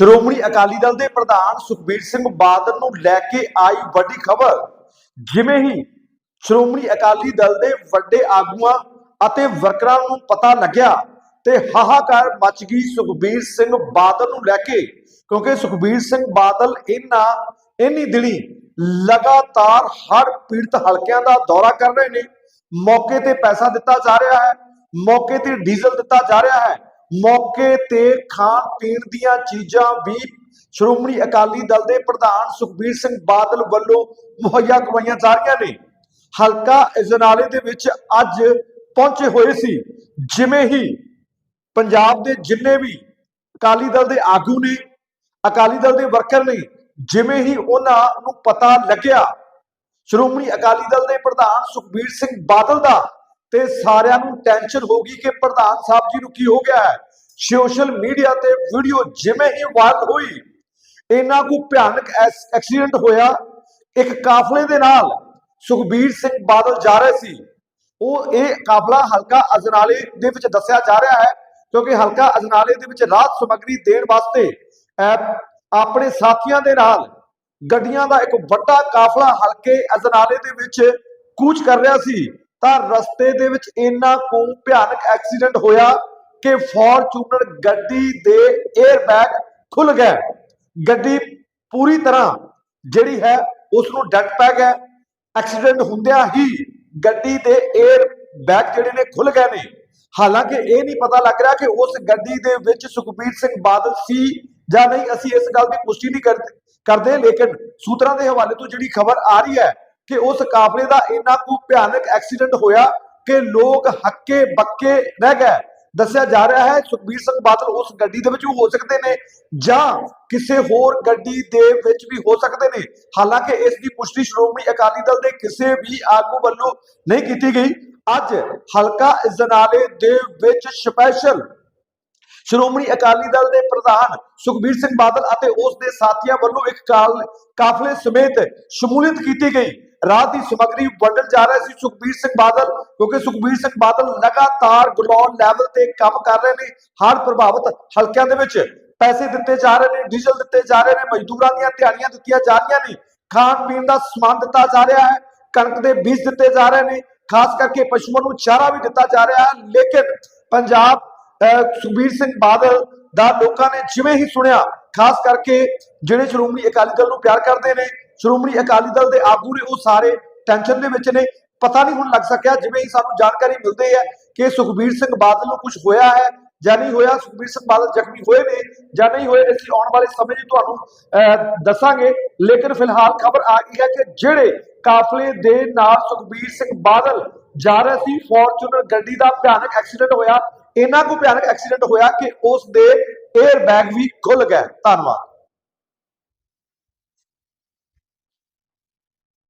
ਸ਼੍ਰੋਮਣੀ ਅਕਾਲੀ ਦਲ ਦੇ ਪ੍ਰਧਾਨ ਸੁਖਬੀਰ ਸਿੰਘ ਬਾਦਲ ਨੂੰ ਲੈ ਕੇ ਆਈ ਵੱਡੀ ਖਬਰ। ਜਿਵੇਂ ਹੀ ਸ਼੍ਰੋਮਣੀ ਅਕਾਲੀ ਦਲ ਦੇ ਵੱਡੇ ਆਗੂਆਂ ਅਤੇ ਵਰਕਰਾਂ ਨੂੰ ਪਤਾ ਲੱਗਿਆ ਤੇ ਹਾਹਾਕਾਰ ਮਚ ਗਈ ਸੁਖਬੀਰ ਸਿੰਘ ਬਾਦਲ ਨੂੰ ਲੈ ਕੇ, ਕਿਉਂਕਿ ਸੁਖਬੀਰ ਸਿੰਘ ਬਾਦਲ ਇਹਨਾਂ ਇੰਨੀ ਦਿਨੀ ਲਗਾਤਾਰ ਹਰ ਪੀੜਤ ਹਲਕਿਆਂ ਦਾ ਦੌਰਾ ਕਰ ਰਹੇ ਨੇ। ਮੌਕੇ ਤੇ ਪੈਸਾ ਦਿੱਤਾ ਜਾ ਰਿਹਾ ਹੈ, ਮੌਕੇ ਤੇ ਡੀਜ਼ਲ ਦਿੱਤਾ ਜਾ ਰਿਹਾ ਹੈ। ਮੌਕੇ ਤੇ ਖਾਣ ਪੀਣ ਦੀਆਂ ਚੀਜ਼ਾਂ ਵੀ ਸ਼੍ਰੋਮਣੀ ਅਕਾਲੀ ਦਲ ਦੇ ਪ੍ਰਧਾਨ ਸੁਖਬੀਰ ਸਿੰਘ ਬਾਦਲ ਵੱਲੋਂ ਮੁਹੱਈਆ ਕਰਵਾਈਆਂ ਜਾ ਰਹੀਆਂ ਨੇ। ਹਲਕਾ ਇਜਨਾਲੇ ਦੇ ਵਿੱਚ ਅੱਜ ਪਹੁੰਚੇ ਹੋਏ ਸੀ। ਜਿਵੇਂ ਹੀ ਪੰਜਾਬ ਦੇ ਜਿੰਨੇ ਵੀ ਅਕਾਲੀ ਦਲ ਦੇ ਆਗੂ ਨੇ, ਅਕਾਲੀ ਦਲ ਦੇ ਵਰਕਰ ਨੇ, ਜਿਵੇਂ ਹੀ ਉਹਨਾਂ ਨੂੰ ਪਤਾ ਲੱਗਿਆ, ਸ਼੍ਰੋਮਣੀ ਅਕਾਲੀ ਦਲ ਦੇ ਪ੍ਰਧਾਨ ਸੁਖਬੀਰ ਸਿੰਘ ਬਾਦਲ ਦਾ ਤੇ ਸਾਰਿਆਂ ਨੂੰ ਟੈਨਸ਼ਨ ਹੋ ਗਈ ਕਿ ਪ੍ਰਧਾਨ ਸਾਹਿਬ ਜੀ ਨੂੰ ਕੀ ਹੋ ਗਿਆ ਹੈ? ਸੋਸ਼ਲ ਮੀਡੀਆ ਤੇ ਵੀਡੀਓ ਜਿਵੇਂ ਹੀ ਵਾਇਰਲ ਹੋਈ ਇਹਨਾਂ ਕੋ ਭਿਆਨਕ ਐਸ- ਐਕਸੀਡੈਂਟ ਹੋਇਆ। ਇੱਕ ਕਾਫਲੇ ਦੇ ਨਾਲ ਸੁਖਬੀਰ ਸਿੰਘ ਬਾਦਲ ਜਾ ਰਹੇ ਸੀ। ਉਹ ਇਹ ਕਾਫਲਾ ਹਲਕਾ ਅਜਨਾਲੇ ਦੇ ਵਿੱਚ ਦੱਸਿਆ ਜਾ ਰਿਹਾ ਹੈ ਕਿਉਂਕਿ ਹਲਕਾ ਅਜਨਾਲੇ ਦੇ ਵਿੱਚ ਰਾਹਤ ਸਮੱਗਰੀ ਦੇਣ ਵਾਸਤੇ ਅਹ, ਆਪਣੇ ਸਾਥੀਆਂ ਦੇ ਨਾਲ ਗੱਡੀਆਂ ਦਾ ਇੱਕ ਵੱਡਾ ਕਾਫਲਾ ਹਲਕੇ ਅਜਨਾਲੇ ਦੇ ਵਿੱਚ ਕੂਚ ਕਰ ਰਿਹਾ ਸੀ। ਤਾਂ ਰਸਤੇ ਦੇ ਵਿੱਚ ਇੰਨਾ ਕੋ ਭਿਆਨਕ ਐਕਸੀਡੈਂਟ ਹੋਇਆ ਕਿ ਫੋਰਚੂਨਰ ਗੱਡੀ ਦੇ 에ਅਰ ਬੈਗ ਖੁੱਲ ਗਏ। ਗੱਡੀ ਪੂਰੀ ਤਰ੍ਹਾਂ ਜਿਹੜੀ ਹੈ ਉਸ ਨੂੰ ਡੱਟ ਪੈ ਗਿਆ। ਐਕਸੀਡੈਂਟ ਹੁੰਦਿਆਂ ਹੀ ਗੱਡੀ ਦੇ 에ਅਰ ਬੈਗ ਜਿਹੜੇ ਨੇ ਖੁੱਲ ਗਏ ਨੇ। ਹਾਲਾਂਕਿ ਇਹ ਨਹੀਂ ਪਤਾ ਲੱਗ ਰਿਹਾ ਕਿ ਉਸ ਗੱਡੀ ਦੇ ਵਿੱਚ ਸੁਖਬੀਰ ਸਿੰਘ ਬਾਦਲ ਸੀ ਜਾਂ ਨਹੀਂ, ਅਸੀਂ ਇਸ ਗੱਲ ਦੀ ਪੁਸ਼ਟੀ ਨਹੀਂ ਕਰਦੇ ਕਰਦੇ, ਲੇਕਿਨ ਸੂਤਰਾਂ ਦੇ ਹਵਾਲੇ ਤੋਂ ਜਿਹੜੀ ਖਬਰ ਆ ਰਹੀ ਹੈ ਕਿ ਉਸ ਕਾਫਲੇ ਦਾ ਇੰਨਾ ਕੁ ਭਿਆਨਕ ਐਕਸੀਡੈਂਟ ਹੋਇਆ ਕਿ ਲੋਕ ਹੱਕੇ, ਬੱਕੇ ਰਹਿ ਗਏ। ਦੱਸਿਆ ਜਾ ਰਿਹਾ ਹੈ, ਸੁਖਬੀਰ ਸਿੰਘ ਬਾਦਲ ਉਸ ਗੱਡੀ ਦੇ ਵਿੱਚ ਵੀ ਹੋ ਸਕਦੇ ਨੇ ਜਾਂ ਕਿਸੇ ਹੋਰ ਗੱਡੀ ਦੇ ਵਿੱਚ ਵੀ ਹੋ ਸਕਦੇ ਨੇ। ਹਾਲਾਂਕਿ ਇਸ ਦੀ ਪੁਸ਼ਟੀ ਸ਼੍ਰੋਮਣੀ ਅਕਾਲੀ ਦਲ ਦੇ ਕਿਸੇ ਵੀ ਆਗੂ ਵੱਲੋਂ ਨਹੀਂ ਕੀਤੀ ਗਈ। ਅੱਜ ਹਲਕਾ ਜ਼ਨਾਲੇ ਦੇ ਵਿੱਚ ਸਪੈਸ਼ਲ ਸ਼੍ਰੋਮਣੀ ਅਕਾਲੀ ਦਲ ਦੇ ਪ੍ਰਧਾਨ ਸੁਖਬੀਰ ਸਿੰਘ ਬਾਦਲ ਅਤੇ ਉਸ ਦੇ ਸਾਥੀਆਂ ਵੱਲੋਂ ਇੱਕ ਕਾਲ- ਕਾਫਲੇ ਸਮੇਤ ਸ਼ਮੂਲੀਅਤ ਕੀਤੀ ਗਈ। ਰਾਤ ਦੀ ਸਮੱਗਰੀ ਵੰਡਣ ਜਾ ਰਹੇ ਸੀ ਸੁਖਬੀਰ ਸਿੰਘ ਬਾਦਲ, ਕਿਉਂਕਿ ਸੁਖਬੀਰ ਸਿੰਘ ਬਾਦਲ ਲਗਾਤਾਰ ਗਰਾਊਂਡ ਲੈਵਲ ਤੇ ਕੰਮ ਕਰ ਰਹੇ ਨੇ, ਹਰ ਪ੍ਰਭਾਵਿਤ ਹਲਕਿਆਂ ਦੇ ਵਿੱਚ ਪੈਸੇ ਦਿੱਤੇ ਜਾ ਰਹੇ ਨੇ, ਡੀਜ਼ਲ ਦਿੱਤੇ ਜਾ ਰਹੇ ਨੇ, ਮਜ਼ਦੂਰਾਂ ਦੀਆਂ ਦਿਹਾੜੀਆਂ ਦਿੱਤੀਆਂ ਜਾ ਰਹੀਆਂ ਨੇ, ਖਾਣ ਪੀਣ ਦਾ ਸਮਾਨ ਦਿੱਤਾ ਜਾ ਰਿਹਾ ਹੈ, ਕਣਕ ਦੇ ਬੀਜ ਦਿੱਤੇ ਜਾ ਰਹੇ ਨੇ, ਖਾਸ ਕਰਕੇ ਪਸ਼ੂਆਂ ਨੂੰ ਚਾਰਾ ਵੀ ਦਿੱਤਾ ਜਾ ਰਿਹਾ ਹੈ, ਲੇਕਿਨ ਪੰਜਾਬ ਅਹ ਸੁਖਬੀਰ ਸਿੰਘ ਬਾਦਲ ਦਾ ਲੋਕਾਂ ਨੇ ਜਿਵੇਂ ਹੀ ਸੁਣਿਆ, ਖਾਸ ਕਰਕੇ ਜਿਹੜੇ ਸ਼੍ਰੋਮਣੀ ਅਕਾਲੀ ਦਲ ਨੂੰ ਪਿਆਰ ਕਰਦੇ ਨੇ ਸ਼੍ਰੋਮਣੀ ਅਕਾਲੀ ਦਲ ਦੇ ਆਗੂ ਨੇ ਉਹ ਸਾਰੇ ਟੈਨਸ਼ਨ ਦੇ ਵਿੱਚ ਨੇ। ਪਤਾ ਨਹੀਂ ਹੁਣ ਲੱਗ ਸਕਿਆ ਜਿਵੇਂ ਹੀ ਸਾਨੂੰ ਜਾਣਕਾਰੀ ਮਿਲਦੀ ਹੈ ਕਿ ਸੁਖਬੀਰ ਸਿੰਘ ਬਾਦਲ ਨੂੰ ਕੁਝ ਹੋਇਆ ਹੈ ਜਾਂ ਨਹੀਂ ਹੋਇਆ ਸੁਖਬੀਰ ਸਿੰਘ ਬਾਦਲ ਜ਼ਖਮੀ ਹੋਏ ਨੇ ਜਾਂ ਨਹੀਂ ਹੋਏ ਅਸੀਂ ਆਉਣ ਵਾਲੇ ਸਮੇਂ 'ਚ ਤੁਹਾਨੂੰ ਅਹ, ਦੱਸਾਂਗੇ। ਲੇਕਿਨ ਫਿਲਹਾਲ ਖਬਰ ਆ ਗਈ ਹੈ ਕਿ ਜਿਹੜੇ ਕਾਫਲੇ ਦੇ ਨਾਲ ਸੁਖਬੀਰ ਸਿੰਘ ਬਾਦਲ ਜਾ ਰਹੇ ਸੀ ਫੋਰਚੂਨਰ ਗੱਡੀ ਦਾ ਭਿਆਨਕ ਐਕਸੀਡੈਂਟ ਹੋਇਆ। ਇਹਨਾਂ ਕੁ ਭਿਆਨਕ ਐਕਸੀਡੈਂਟ ਹੋਇਆ ਕਿ ਉਸ ਦੇ 에ਅਰ ਬੈਗ ਵੀ ਖੁੱਲ ਗਏ। ਧੰਨਵਾਦ।